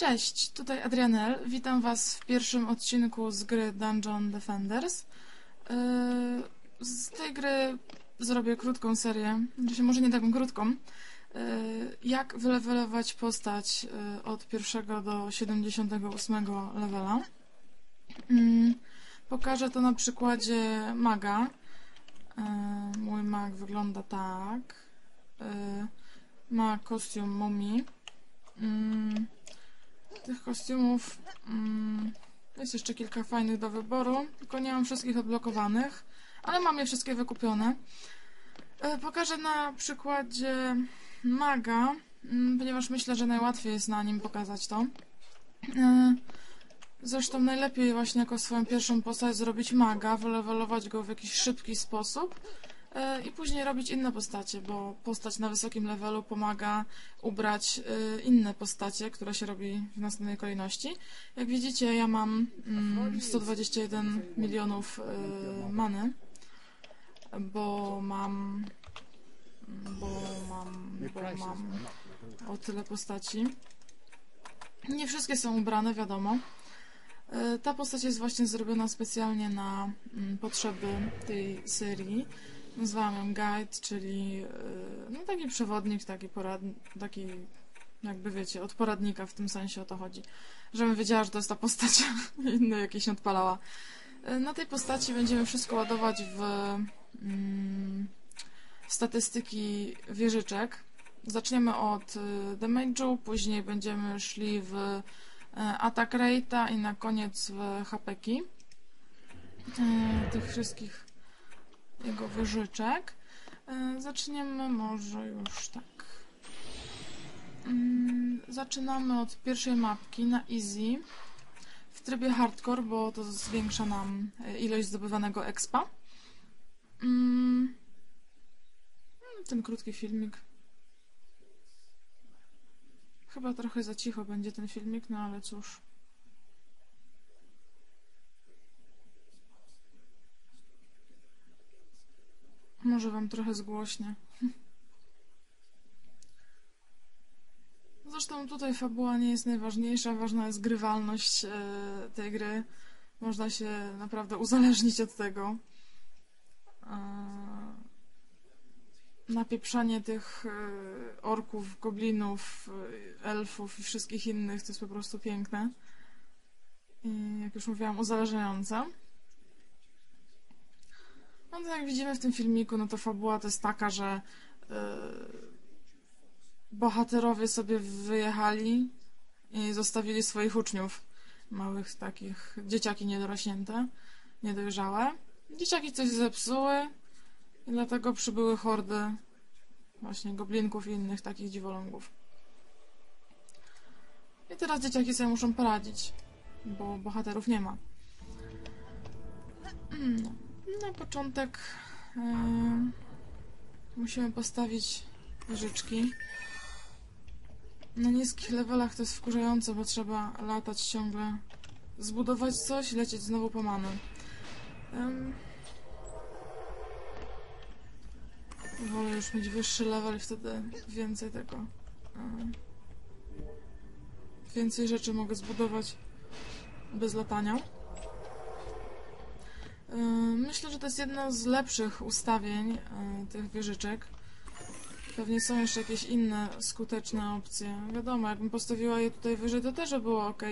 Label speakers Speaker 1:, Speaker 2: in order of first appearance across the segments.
Speaker 1: Cześć, tutaj Adrianel. Witam Was w pierwszym odcinku z gry Dungeon Defenders. Yy, Z tej gry zrobię krótką serię, znaczy może nie taką krótką. Yy, Jak wylewelować postać yy, od pierwszego do 78 levela. Pokażę to na przykładzie maga. Mój mag wygląda tak. Ma kostium mumii. Tych kostiumów mm, jest jeszcze kilka fajnych do wyboru, tylko nie mam wszystkich odblokowanych, ale mam je wszystkie wykupione. E, Pokażę na przykładzie maga, mm, ponieważ myślę, że najłatwiej jest na nim pokazać to. E, Zresztą najlepiej właśnie jako swoją pierwszą postać zrobić maga, wylewelować go w jakiś szybki sposób i później robić inne postacie, bo postać na wysokim levelu pomaga ubrać e, inne postacie, które się robi w następnej kolejności. Jak widzicie, ja mam mm, 121 milionów e, many, bo mam bo mam bo mam o tyle postaci. Nie wszystkie są ubrane, wiadomo. E, Ta postać jest właśnie zrobiona specjalnie na mm, potrzeby tej serii. Nazwałam ją Guide, czyli e, no, taki przewodnik, taki poradnik, taki jakby wiecie, od poradnika w tym sensie o to chodzi. Żebym wiedziała, że to jest ta postać, inne jakieś nie odpalała. E, Na tej postaci będziemy wszystko ładować w mm, statystyki wieżyczek. Zaczniemy od y, damage'u, później będziemy szli w e, attack rate'a i na koniec w hapeki e, tych wszystkich jego wyżyczek. E, Zaczniemy może już tak. Mm, Zaczynamy od pierwszej mapki na easy w trybie hardcore, bo to zwiększa nam e, ilość zdobywanego expa. Mm, Ten krótki filmik. Chyba trochę za cicho będzie ten filmik, no ale cóż. Może wam trochę zgłośnie. Zresztą tutaj fabuła nie jest najważniejsza, ważna jest grywalność e, tej gry. Można się naprawdę uzależnić od tego. E, napieprzanie tych e, orków, goblinów, elfów i wszystkich innych to jest po prostu piękne. I jak już mówiłam, uzależniające. No to jak widzimy w tym filmiku, no to fabuła to jest taka, że e, bohaterowie sobie wyjechali i zostawili swoich uczniów. Małych takich, dzieciaki niedorośnięte, niedojrzałe. Dzieciaki coś zepsuły, i dlatego przybyły hordy właśnie goblinków i innych takich dziwolągów. I teraz dzieciaki sobie muszą poradzić, bo bohaterów nie ma. No. Na początek e, musimy postawić wieżyczki. Na niskich levelach to jest wkurzające, bo trzeba latać ciągle, zbudować coś i lecieć znowu po manę. Em, Wolę już mieć wyższy level i wtedy więcej tego. e, Więcej rzeczy mogę zbudować bez latania. Myślę, że to jest jedno z lepszych ustawień e, tych wieżyczek. Pewnie są jeszcze jakieś inne skuteczne opcje. Wiadomo, jakbym postawiła je tutaj wyżej, to też by było ok,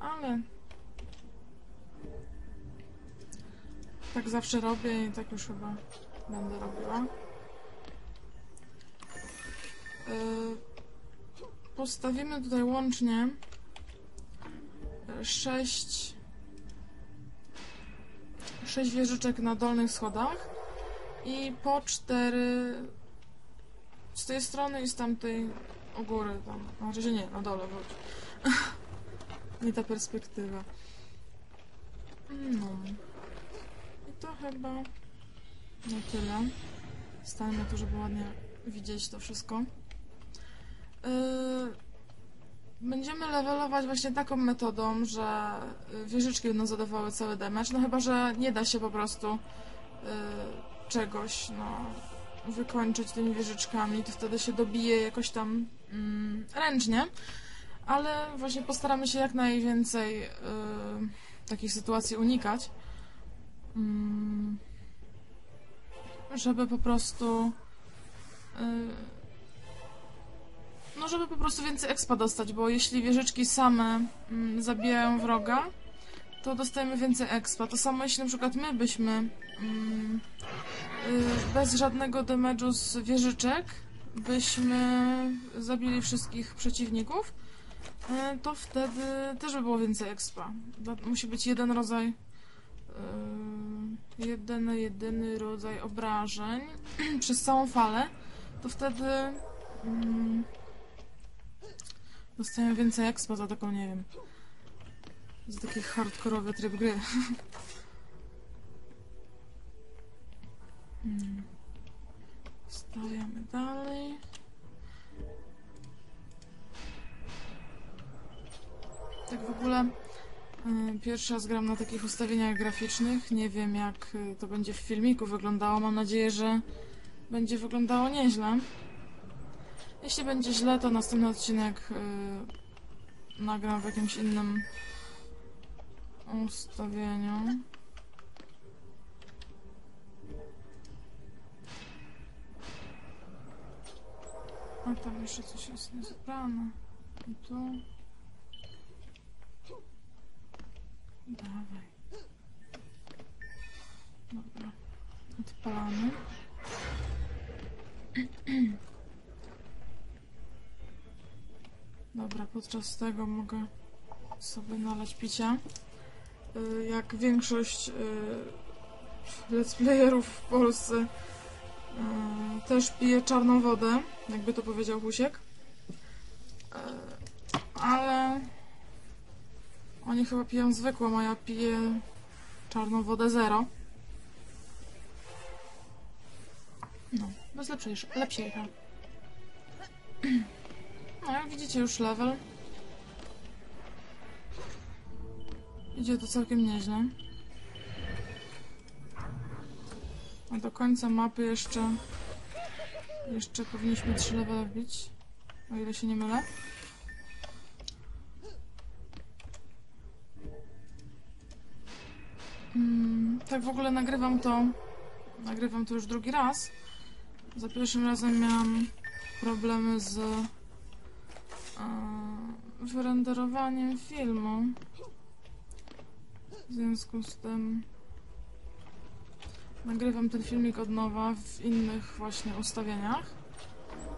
Speaker 1: ale tak zawsze robię i tak już chyba będę robiła. Y, Postawimy tutaj łącznie 6 6 wieżyczek na dolnych schodach i po 4 z tej strony i z tamtej u góry tam. Znaczy się nie, na dole wróć. nie ta perspektywa. No. I to chyba na tyle. Stańmy tu, żeby ładnie widzieć to wszystko. Yy, Będziemy levelować właśnie taką metodą, że y, wieżyczki będą zadawały cały damage, no chyba, że nie da się po prostu y, czegoś, no, wykończyć tymi wieżyczkami, to wtedy się dobije jakoś tam mm, ręcznie. ale właśnie postaramy się jak najwięcej y, takich sytuacji unikać. Mm, żeby po prostu. No, żeby po prostu więcej expa dostać, bo jeśli wieżyczki same mm, zabijają wroga, to dostajemy więcej expa. To samo jeśli na przykład my byśmy mm, y, bez żadnego damage'u z wieżyczek byśmy zabili wszystkich przeciwników, y, to wtedy też by było więcej expa. Musi być jeden rodzaj y, jeden, jedyny rodzaj obrażeń przez całą falę, to wtedy mm, dostajemy więcej expa za taką, nie wiem, za taki hardkorowy tryb gry. Hmm. Stawiamy dalej. Tak w ogóle y, pierwszy raz gram na takich ustawieniach graficznych. Nie wiem jak y, to będzie w filmiku wyglądało. Mam nadzieję, że będzie wyglądało nieźle. Jeśli będzie źle, to następny odcinek y, nagram w jakimś innym ustawieniu. A tam jeszcze coś jest niezbrane. I tu. Dawaj. Dobra. Odpalamy. Dobra, podczas tego mogę sobie nalać picia. Y, Jak większość y, let's playerów w Polsce y, też pije czarną wodę, jakby to powiedział Husiek. Ale oni chyba piją zwykłą, a ja piję czarną wodę zero. No, bez lepszejsza. lepsiejsza. No, widzicie już level. Idzie to całkiem nieźle. A do końca mapy jeszcze... Jeszcze powinniśmy 3 levele wbić. O ile się nie mylę. Mm, tak w ogóle nagrywam to... Nagrywam to już drugi raz. Za pierwszym razem miałam problemy z e, wyrenderowaniem filmu. W związku z tym nagrywam ten filmik od nowa w innych właśnie ustawieniach.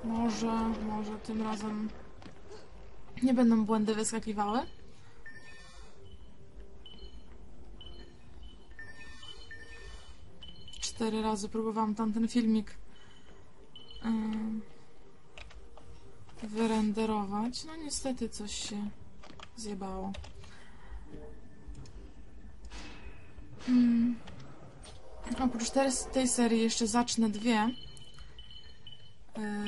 Speaker 1: Może, może tym razem nie będą błędy wyskakiwały. Cztery razy próbowałam tamten filmik em, wyrenderować. No niestety coś się zjebało. Mm. Oprócz tej, serii jeszcze zacznę dwie. e,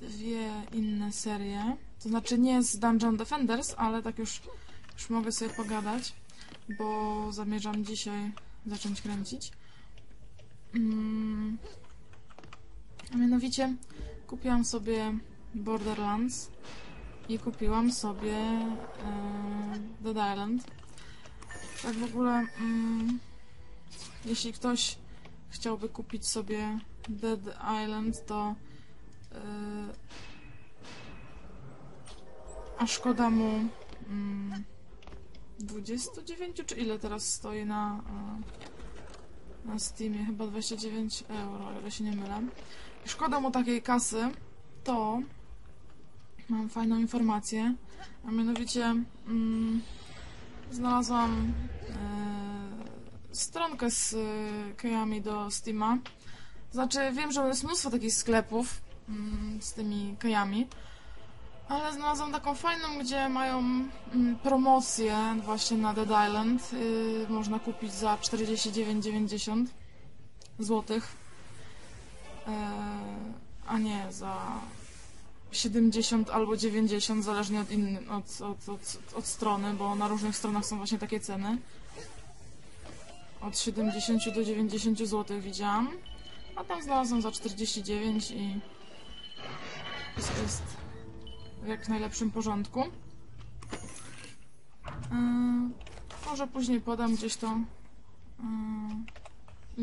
Speaker 1: Dwie inne serie. To znaczy nie z Dungeon Defenders, ale tak już, już mogę sobie pogadać, bo zamierzam dzisiaj zacząć kręcić. Mm. A mianowicie kupiłam sobie Borderlands i kupiłam sobie e, Dead Island. Tak w ogóle, mm, jeśli ktoś chciałby kupić sobie Dead Island, to yy, a szkoda mu mm, 29 czy ile teraz stoi na, yy, na Steamie? Chyba 29 euro, o ile się nie mylę. I szkoda mu takiej kasy, to mam fajną informację, a mianowicie mm, znalazłam e, stronkę z e, kejami do Steama. Znaczy, wiem, że jest mnóstwo takich sklepów mm, z tymi kejami, ale znalazłam taką fajną, gdzie mają mm, promocję właśnie na Dead Island. Y, można kupić za 49,90 złotych, e, a nie za 70 albo 90, zależnie od, inny, od, od, od, od strony, bo na różnych stronach są właśnie takie ceny. Od 70 do 90 zł widziałam, a tam znalazłam za 49 i wszystko jest w jak najlepszym porządku. Yy, może później podam gdzieś to yy,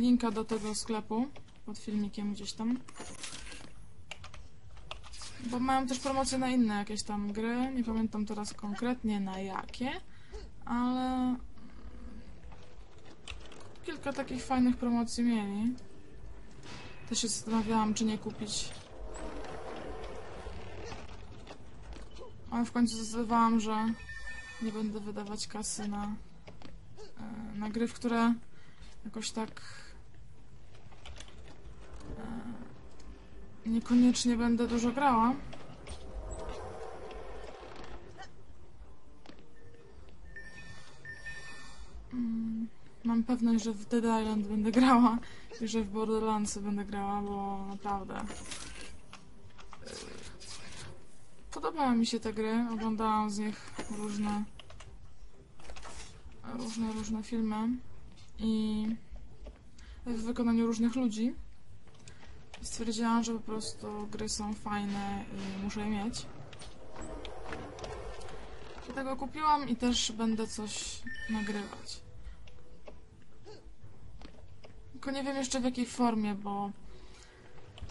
Speaker 1: linka do tego sklepu pod filmikiem gdzieś tam. Bo mają też promocje na inne jakieś tam gry. Nie pamiętam teraz konkretnie na jakie, ale kilka takich fajnych promocji mieli. Też się zastanawiałam, czy nie kupić. Ale w końcu zdecydowałam, że nie będę wydawać kasy na, e, na gry, w które jakoś tak niekoniecznie będę dużo grała. Mm, Mam pewność, że w Dead Island będę grała i że w Borderlandsy będę grała, bo naprawdę podobały mi się te gry. Oglądałam z nich różne różne, różne filmy i w wykonaniu różnych ludzi. Stwierdziłam, że po prostu gry są fajne i muszę je mieć. Dlatego kupiłam i też będę coś nagrywać. Tylko nie wiem jeszcze w jakiej formie, bo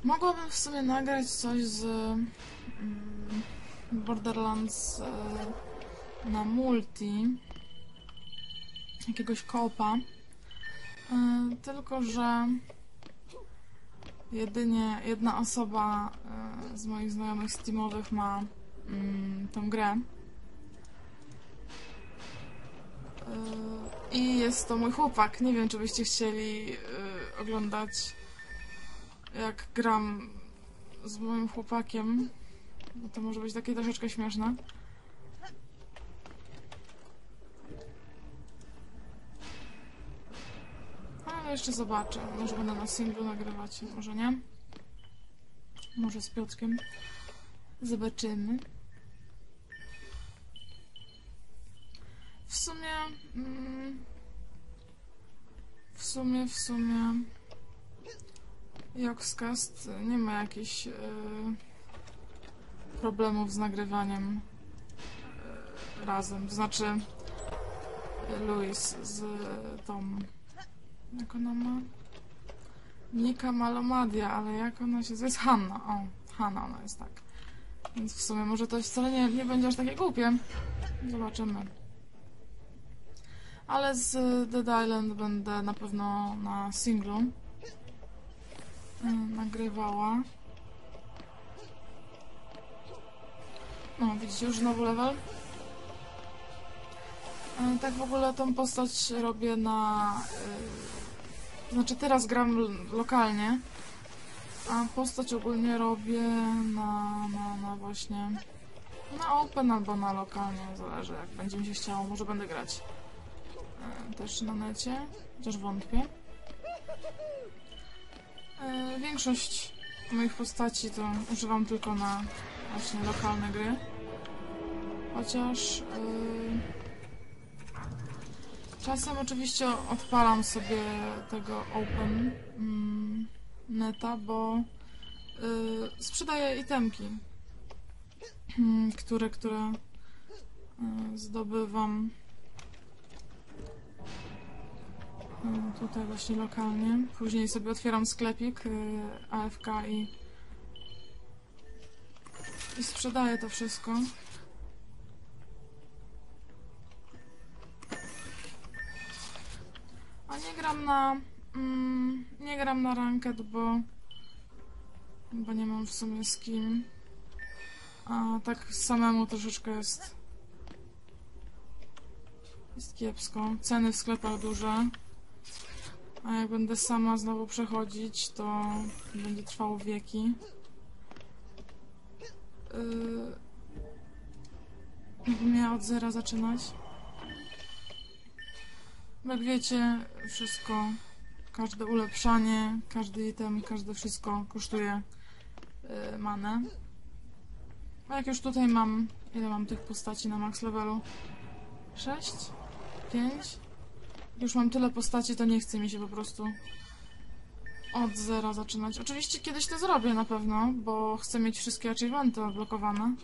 Speaker 1: mogłabym w sumie nagrać coś z mm, Borderlands e, na multi, jakiegoś kopa. E, tylko, że jedynie jedna osoba e, z moich znajomych Steamowych ma mm, tą grę. E, I jest to mój chłopak. Nie wiem, czy byście chcieli e, oglądać, jak gram z moim chłopakiem. To może być takie troszeczkę śmieszne. Ale jeszcze zobaczę. Może będę na singlu nagrywać, może nie. Może z Piotrkiem. Zobaczymy. W sumie... Mm, w sumie, w sumie... Joxcast nie ma jakichś e, problemów z nagrywaniem e, razem. To znaczy Louis z tą... Jak ona ma? Nika Malomadia, ale jak ona się... To jest Hanna. O, Hanna ona jest tak. Więc w sumie może to wcale nie, nie będzie aż takie głupie. Zobaczymy. Ale z Dead Island będę na pewno na singlu y, nagrywała. No, widzicie, już znowu level. Y, Tak w ogóle tą postać robię na... Znaczy teraz gram lokalnie, a postać ogólnie robię na, na, na właśnie... Na open albo na lokalnie, zależy jak będzie mi się chciało, może będę grać e, też na necie, chociaż wątpię. E, Większość moich postaci to używam tylko na właśnie lokalne gry. Chociaż e, czasem oczywiście odpalam sobie tego open mm, neta, bo y, sprzedaję itemki, mm, które, które y, zdobywam y, tutaj właśnie lokalnie. Później sobie otwieram sklepik AFK i, i sprzedaję to wszystko. A nie na... Mm, nie gram na ranked, bo... Bo nie mam w sumie z kim. A tak samemu troszeczkę jest... Jest kiepsko. Ceny w sklepach duże. A jak będę sama znowu przechodzić, to będzie trwało wieki. Yy... Miała od zera zaczynać. Jak wiecie, wszystko, każde ulepszanie, każdy item, każde wszystko kosztuje yy, manę. A jak już tutaj mam, ile mam tych postaci na max levelu? 6? 5? Już mam tyle postaci, to nie chce mi się po prostu od zera zaczynać. Oczywiście kiedyś to zrobię na pewno, bo chcę mieć wszystkie achievementy odblokowane.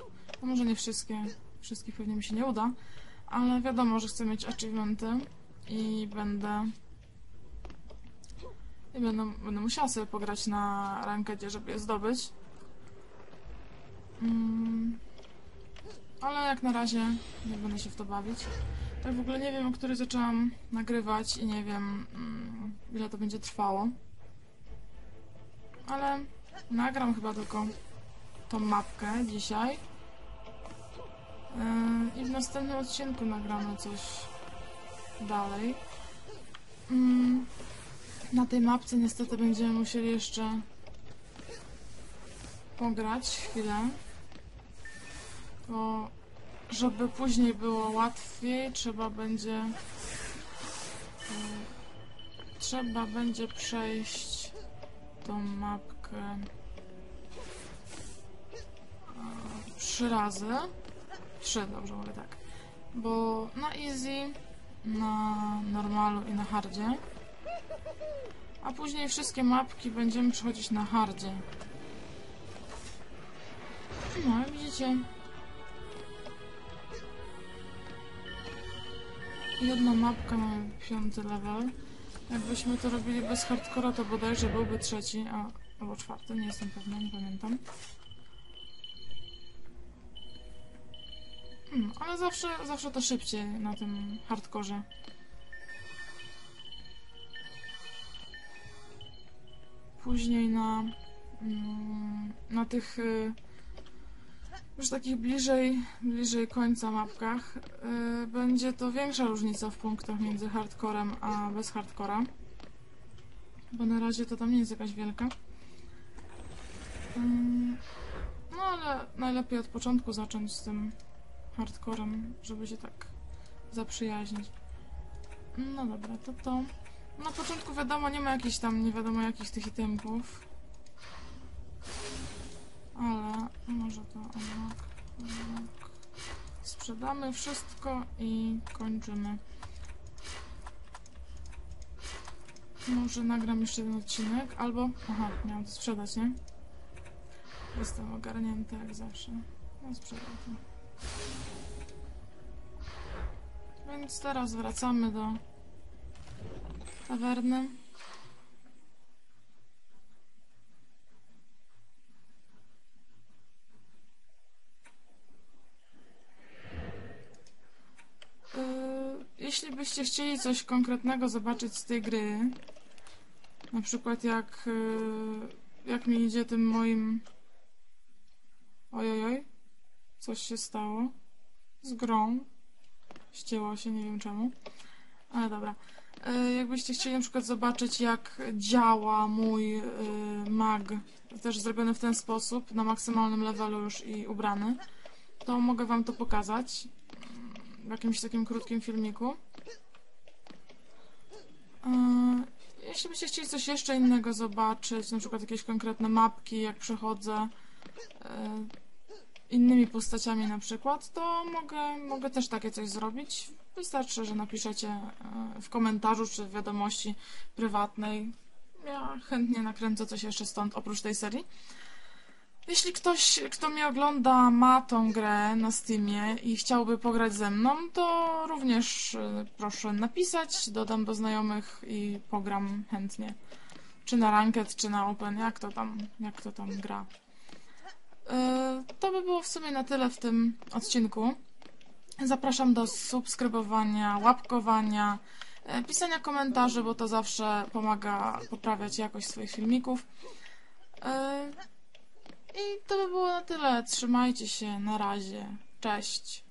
Speaker 1: No może nie wszystkie, wszystkich pewnie mi się nie uda, ale wiadomo, że chcę mieć achievementy i będę i będę, będę musiała sobie pograć na rankedzie, żeby je zdobyć. Mm, ale jak na razie nie będę się w to bawić. Tak w ogóle nie wiem, o której zaczęłam nagrywać i nie wiem, mm, ile to będzie trwało. Ale nagram chyba tylko tą mapkę dzisiaj. Yy, I w następnym odcinku nagramy coś dalej. Mm, na tej mapce niestety będziemy musieli jeszcze pograć chwilę. Bo żeby później było łatwiej, trzeba będzie yy, trzeba będzie przejść tą mapkę yy, trzy razy. Trzy, dobrze mówię tak. Bo na easy, na normalu i na hardzie. A później wszystkie mapki będziemy przechodzić na hardzie. No, widzicie. Jedna mapka mamy piąty level. Jakbyśmy to robili bez hardcora, to bodajże byłby trzeci, a, albo czwarty, nie jestem pewna, nie pamiętam. Hmm, ale zawsze, zawsze to szybciej na tym hardkorze. Później na, mm, na tych y, już takich bliżej, bliżej końca mapkach y, będzie to większa różnica w punktach między hardcorem a bez hardcora. Bo na razie to tam nie jest jakaś wielka. No ale najlepiej od początku zacząć z tym hardcorem, żeby się tak zaprzyjaźnić. No dobra, to to. Na początku wiadomo, nie ma jakichś tam nie wiadomo jakich tych itemków. Ale może to omak, omak. Sprzedamy wszystko i kończymy. Może nagram jeszcze jeden odcinek, albo... Aha, miałam to sprzedać, nie? Jestem ogarnięta jak zawsze. No sprzedam to. Więc teraz wracamy do tawerny. Yy, Jeśli byście chcieli coś konkretnego zobaczyć z tej gry, na przykład jak, yy, jak mi idzie tym moim... Ojojoj, coś się stało z grą. Ścięło się, nie wiem czemu. Ale dobra. E, Jakbyście chcieli na przykład zobaczyć, jak działa mój e, mag, też zrobiony w ten sposób, na maksymalnym levelu już i ubrany, to mogę wam to pokazać w jakimś takim krótkim filmiku. E, Jeśli byście chcieli coś jeszcze innego zobaczyć, na przykład jakieś konkretne mapki, jak przechodzę innymi postaciami na przykład, to mogę, mogę też takie coś zrobić. Wystarczy, że napiszecie e, w komentarzu czy w wiadomości prywatnej. Ja chętnie nakręcę coś jeszcze stąd oprócz tej serii. Jeśli ktoś, kto mnie ogląda, ma tą grę na Steamie i chciałby pograć ze mną, to również e, proszę napisać, dodam do znajomych i pogram chętnie. Czy na Ranked, czy na Open, jak to tam, jak to tam gra. E, To by było w sumie na tyle w tym odcinku. Zapraszam do subskrybowania, łapkowania, e, pisania komentarzy, bo to zawsze pomaga poprawiać jakość swoich filmików. E, I to by było na tyle. Trzymajcie się, na razie. Cześć.